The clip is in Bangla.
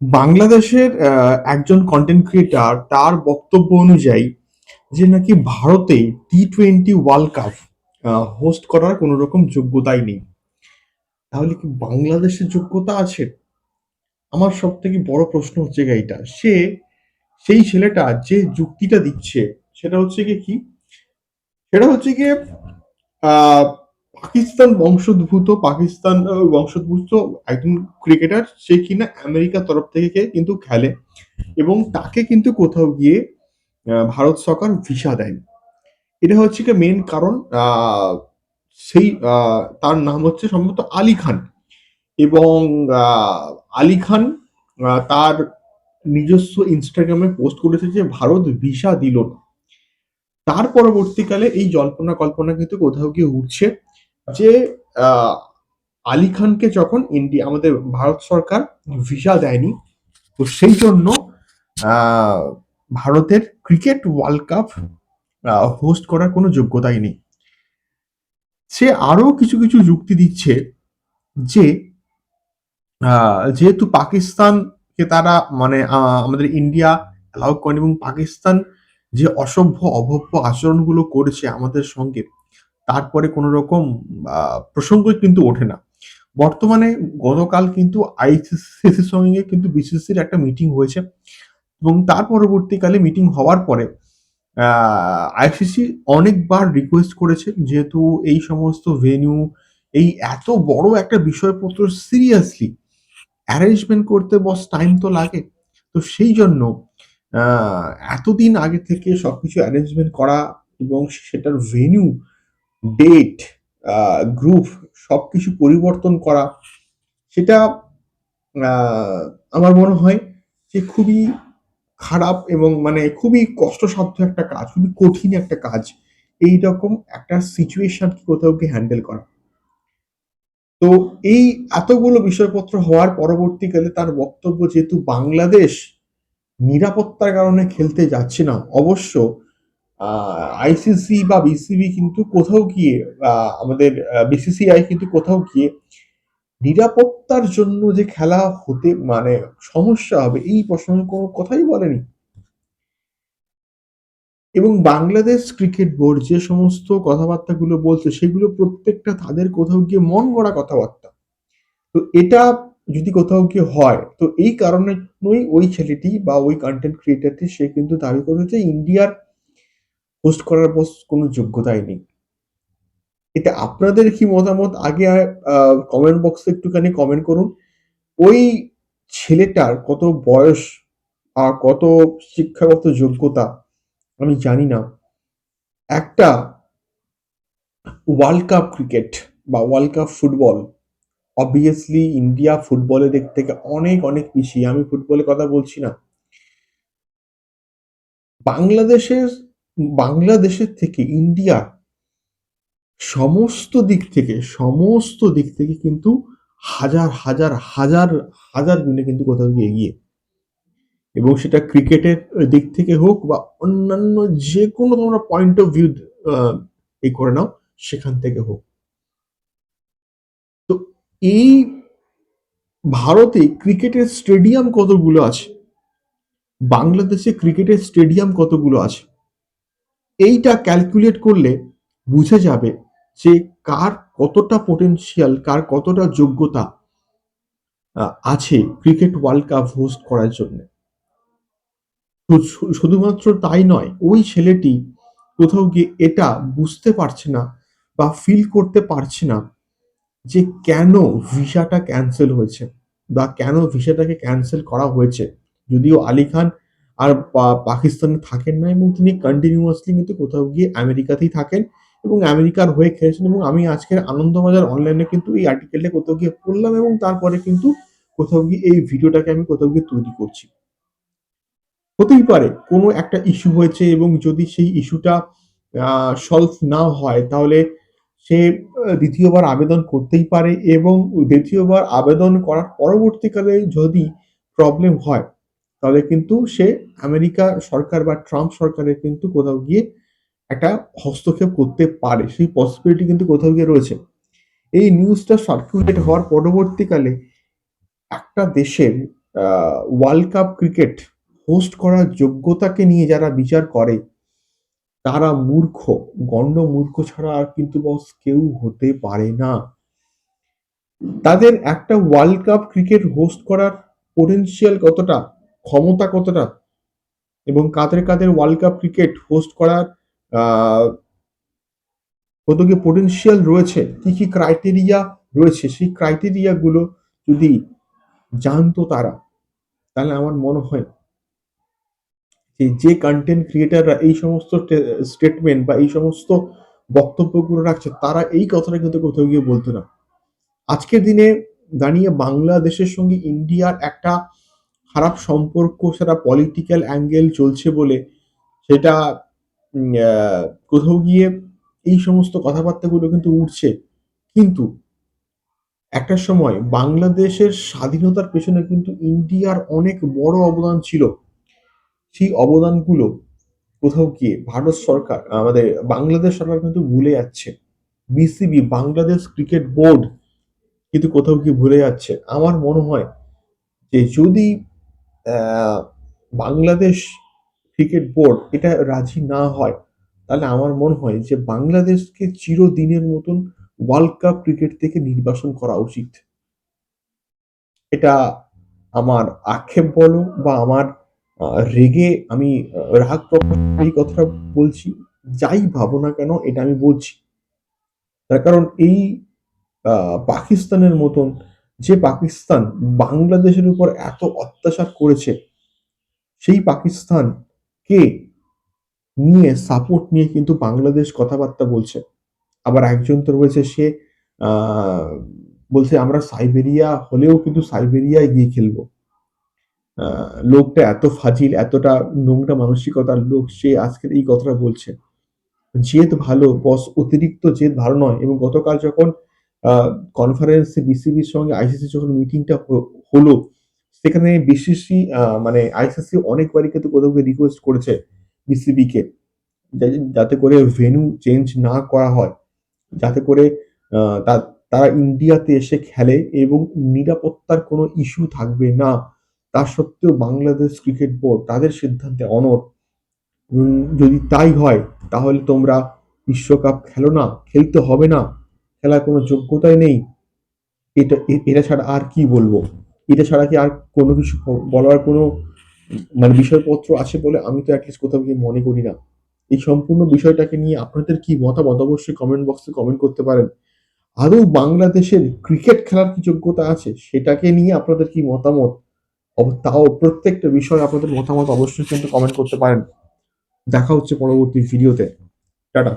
বাংলাদেশের একজন কন্টেন্ট ক্রিয়েটার তার বক্তব্য অনুযায়ী যে নাকি ভারতে T twenty world cup host করার কোনো রকম যোগ্যতাই নেই। তাহলে কি বাংলাদেশের যোগ্যতা আছে? আমার সব থেকে বড় প্রশ্ন হচ্ছে এইটা সে, সেই ছেলেটা যে যুক্তিটা দিচ্ছে, সেটা হচ্ছে কি? সেটা হচ্ছে গিয়ে পাকিস্তান বংশোদ্ভূত পাকিস্তান বংশোদ্ভূত একজন ক্রিকেটার সে কিনা আমেরিকার তরফ থেকে কিন্তু খেলে এবং তাকে কিন্তু কোথাও গিয়ে ভারত সরকার ভিসা দেয় এটা হচ্ছে কি মেন কারণ সেই তার নাম হচ্ছে সম্ভবত আলী খান এবং আলী খান তার নিজস্ব ইনস্টাগ্রামে পোস্ট করেছে যে ভারত ভিসা দিল না। তার পরবর্তীকালে এই জল্পনা কল্পনা কিন্তু কোথাও গিয়ে উঠছে। যে আলী খানকে যখন ইন্ডিয়া, আমাদের ভারত সরকার ভিসা দেয়নি, তো সেই জন্য ভারতের ক্রিকেট ওয়ার্ল্ড কাপ হোস্ট করার কোনো যোগ্যতাই নেই। সে আরও কিছু কিছু যুক্তি দিচ্ছে যে যেহেতু পাকিস্তানকে তারা মানে আমাদের ইন্ডিয়া অ্যালাউ করেন এবং পাকিস্তান যে অসভ্য, অভব্য আচরণগুলো করেছে আমাদের সঙ্গে তারপরে কোনো রকম প্রসঙ্গই কিন্তু ওঠে না। বর্তমানে গতকাল কিন্তু আইসিসির সঙ্গে কিন্তু বিসিসির একটা মিটিং হয়েছে এবং তার পরবর্তীকালে মিটিং হওয়ার পরে আইসিসি অনেকবার রিকোয়েস্ট করেছে যেহেতু এই সমস্ত ভেন্যু এই এত বড় একটা বিষয়পত্র সিরিয়াসলি অ্যারেঞ্জমেন্ট করতে বস টাইম তো লাগে। তো সেই জন্য এতদিন আগে থেকে সবকিছু অ্যারেঞ্জমেন্ট করা এবং সেটার ভেন্যু ডেট গ্রুপ সব কিছু পরিবর্তন করা, সেটা আমার মনে হয় যে খুবই খারাপ এবং মানে খুবই কষ্টসাধ্য একটা কাজ, খুবই কঠিন একটা কাজ এই রকম একটা সিচুয়েশন কোথাও কি হ্যান্ডেল করা। তো এই এতগুলো বিষয়পত্র হওয়ার পরবর্তীকালে তার বক্তব্য যেহেতু বাংলাদেশ নিরাপত্তার কারণে খেলতে যাচ্ছে না, অবশ্য আইসিসি বা বিসিবি কিন্তু কোথাও গিয়ে আমাদের বিসিসিআই কিন্তু কোথাও গিয়ে নিরাপত্তার জন্য যে খেলা হতে মানে সমস্যা হবে, এই প্রসঙ্গে কোনো কথাই বলেনি। এবং বাংলাদেশ ক্রিকেট বোর্ড যে সমস্ত কথাবার্তাগুলো বলছে, সেগুলো প্রত্যেকটা তাদের কোথাও গিয়ে মন গড়া কথাবার্তা। তো এটা যদি কোথাও গিয়ে হয়, তো এই কারণেই ওই ছেলেটি বা ওই কন্টেন্ট ক্রিয়েটারটি সে কিন্তু দাবি করেছে, ইন্ডিয়ার হোস্ট করার বস কোনো যোগ্যতাই নেই। এটা আপনাদের কি মতামত? আগে কমেন্ট বক্সে একটুখানি কমেন্ট করুন। ওই ছেলেটার কত বয়স আর কত শিক্ষাগত যোগ্যতা আমি জানি না। একটা ওয়ার্ল্ড কাপ ক্রিকেট বা world cup football obviously India ফুটবলের দিক থেকে অনেক অনেক পিছিয়ে। আমি ফুটবলের কথা বলছি না। বাংলাদেশের বাংলাদেশের থেকে ইন্ডিয়া সমস্ত দিক থেকে, সমস্ত দিক থেকে কিন্তু হাজার হাজার হাজার হাজার গুণে কিন্তু কোথাও গিয়ে এগিয়ে। এবং সেটা ক্রিকেটের দিক থেকে হোক বা অন্যান্য যে কোনো তোমরা পয়েন্ট অফ ভিউ এই করে নাও, সেখান থেকে হোক। তো এই ভারতে ক্রিকেটের স্টেডিয়াম কতগুলো আছে? বাংলাদেশে ক্রিকেটের স্টেডিয়াম কতগুলো আছে? এইটা ক্যালকুলেট করলে বুঝে যাবে যে কার কতটা পোটেনশিয়াল কার কতটা যোগ্যতা আছে ক্রিকেট ওয়ার্ল্ড কাপ হোস্ট করার জন্য। শুধুমাত্র তাই নয়, ওই ছেলেটি কোথাও গিয়ে এটা বুঝতে পারছে না বা ফিল করতে পারছে না যে কেন ভিসাটা ক্যান্সেল হয়েছে বা কেন ভিসাটাকে ক্যান্সেল করা হয়েছে। যদিও আলী খান আর পাকিস্তানে থাকেন না এবং তিনি কন্টিনিউয়াসলি কিন্তু কোথাও গিয়ে আমেরিকাতেই থাকেন এবং আমেরিকার হয়ে খেলেছেন এবং আমি আজকের আনন্দবাজার অনলাইনে কিন্তু এই আর্টিকেলটা কোথাও গিয়ে পড়লাম এবং তারপরে কিন্তু কোথাও গিয়ে এই ভিডিওটাকে আমি কোথাও গিয়ে তৈরি করছি। হতেই পারে কোনো একটা ইস্যু হয়েছে এবং যদি সেই ইস্যুটা সলভ না হয় তাহলে সে দ্বিতীয়বার আবেদন করতেই পারে এবং দ্বিতীয়বার আবেদন করার পরবর্তীকালে যদি প্রবলেম হয় তাহলে কিন্তু সে আমেরিকা সরকার বা ট্রাম্প সরকারের কিন্তু কোথাও গিয়ে একটা হস্তক্ষেপ করতে পারে। সেই পসিবিলিটি কিন্তু কোথাও গিয়ে রয়েছে। এই নিউজটা সার্কুলেট হওয়ার পরবর্তীকালে একটা দেশের ওয়ার্ল্ড কাপ ক্রিকেট হোস্ট করার যোগ্যতাকে নিয়ে যারা বিচার করে, তারা মূর্খ। গণ্ড মূর্খ ছাড়া আর কিন্তু বস কেউ হতে পারে না। তাদের একটা ওয়ার্ল্ড কাপ ক্রিকেট হোস্ট করার পোটেনশিয়াল কতটা? ক্ষমতা কতটা? এবং কাদের কাদের ওয়ার্ল্ড কাপ ক্রিকেট হোস্ট করার কত কি পোটেনশিয়াল রয়েছে? কি কি ক্রাইটেরিয়া রয়েছে? সেই ক্রাইটেরিয়া গুলো যদি জানতো তারা, তাহলে আমার মনে হয় যে যে কন্টেন্ট ক্রিয়েটাররা এই সমস্ত স্টেটমেন্ট বা এই সমস্ত বক্তব্যগুলো রাখছে, তারা এই কথাটা কিন্তু কোথাও গিয়ে বলতো না। আজকের দিনে দাঁড়িয়ে বাংলাদেশের সঙ্গে ইন্ডিয়ার একটা খারাপ সম্পর্ক সেটা পলিটিক্যাল অ্যাঙ্গেল চলছে বলে সেটা কোথাও গিয়ে এই সমস্ত কথাবার্তাগুলো কিন্তু উঠছে। কিন্তু একটা সময় বাংলাদেশের স্বাধীনতার পেছনে কিন্তু ইন্ডিয়ার অনেক বড় অবদান ছিল। সেই অবদানগুলো কোথাও গিয়ে ভারত সরকার, আমাদের বাংলাদেশ সরকার কিন্তু ভুলে যাচ্ছে। বিসিবি বাংলাদেশ ক্রিকেট বোর্ড কিন্তু কোথাও গিয়ে ভুলে যাচ্ছে। আমার মনে হয় যে যদি বাংলাদেশ ক্রিকেট বোর্ড এটা রাজি না হয়, তাহলে আমার মনে হয় যে বাংলাদেশকে চিরদিনের মতন ওয়ার্ল্ড কাপ ক্রিকেট থেকে নির্বাসন করা উচিত। এটা আমার আক্ষেপ বলো বা আমার রেগে আমি রাগ এই কথাটা বলছি, যাই ভাবো না কেন এটা আমি বলছি। তার কারণ এই পাকিস্তানের মতন যে পাকিস্তান বাংলাদেশের উপর এত অত্যাচার করেছে, সেই পাকিস্তানকে নিয়ে সাপোর্ট নিয়ে কিন্তু বাংলাদেশ কথাবার্তা বলছে। আবার একজন তো রয়েছে, সে বলছে আমরা সাইবেরিয়া হলেও কিন্তু সাইবেরিয়ায় গিয়ে খেলব। লোকটা এত ফাজিল, এতটা নোংরা মানসিকতার লোক, সে আজকের এই কথাটা বলছে। জেদ ভালো, বস অতিরিক্ত জেদ ভালো নয়। এবং গতকাল যখন কনফারেন্সে বিসিবির সঙ্গে আইসিসি যখন মিটিংটা হলো সেখানে বিসিসি মানে আইসিসি অনেকবারই কিন্তু কোথাও রিকোয়েস্ট করেছে বিসিবি কে যাতে করে ভেন্যু চেঞ্জ না করা হয় যাতে করে তারা ইন্ডিয়াতে এসে খেলে এবং নিরাপত্তার কোনো ইস্যু থাকবে না। তা সত্ত্বেও বাংলাদেশ ক্রিকেট বোর্ড তাদের সিদ্ধান্তে উম, যদি তাই হয় তাহলে তোমরা বিশ্বকাপ খেলো না খেলতে হবে না। খেলার কোনো যোগ্যতাই নেই। এটা এটা ছাড়া আর কি বলব? এটা ছাড়া কি আর কোনো কিছু বলার কোনো মানে বিষয়পত্র আছে বলে আমি তো অ্যাটলিস্ট কোথাও গিয়ে মনে করি না। এই সম্পূর্ণ বিষয়টাকে নিয়ে আপনাদের কি মতামত? অবশ্যই কমেন্ট বক্সে কমেন্ট করতে পারেন। আদৌ বাংলাদেশের ক্রিকেট খেলার কি যোগ্যতা আছে? সেটাকে নিয়ে আপনাদের কি মতামত? তাও প্রত্যেকটা বিষয়ে আপনাদের মতামত অবশ্যই কিন্তু কমেন্ট করতে পারেন। দেখা হচ্ছে পরবর্তী ভিডিওতে টাটা।